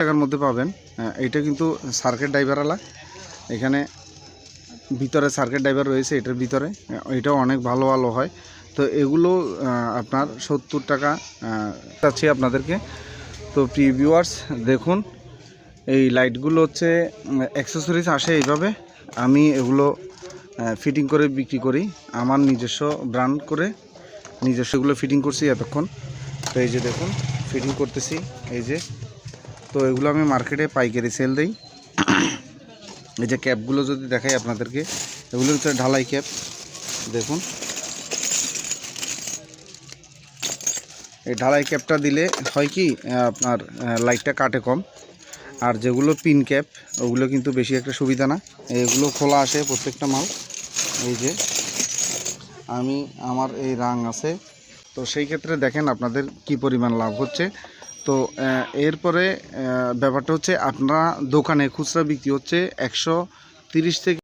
টাকার মধ্যে পাবেন। আহ, এইটা কিন্তু সার্কিট ড্রাইভারওয়ালা এখানে ভিতরে সার্কেট ড্রাইভার রয়েছে এটার ভিতরে। আহ, এটাও অনেক ভালো ভালো হয়। তো এগুলো আপনার সত্তর টাকা চাচ্ছি আপনাদেরকে। তো প্রিভিউয়ার্স দেখুন এই লাইটগুলো হচ্ছে অ্যাক্সেসরিজ আসে এইভাবে। আমি এগুলো ফিটিং করে বিক্রি করি। আমার নিজস্ব ব্র্যান্ড করে নিজস্ব এগুলো ফিটিং করছি এতক্ষণ। তো এই যে দেখুন ফিটিং করতেছি। এই যে তো এগুলো আমি মার্কেটে পাইকারি সেল দিই। এই যে ক্যাপগুলো যদি দেখাই আপনাদেরকে এগুলো হচ্ছে ঢালাই ক্যাপ, দেখুন। এই ঢালাই ক্যাপটা দিলে হয় কি আপনার লাইটটা কাটে কম। আর যেগুলো পিন ক্যাপ ওগুলো কিন্তু বেশি একটা সুবিধা না। এগুলো খোলা আসে প্রত্যেকটা মাল। এই যে, আমি, আমার এই রাং আছে। তো সেই ক্ষেত্রে দেখেন আপনাদের কি পরিমাণ লাভ হচ্ছে। তো এরপরে ব্যাপারটা হচ্ছে আপনারা দোকানে খুচরা বিক্রি হচ্ছে একশো তিরিশ থেকে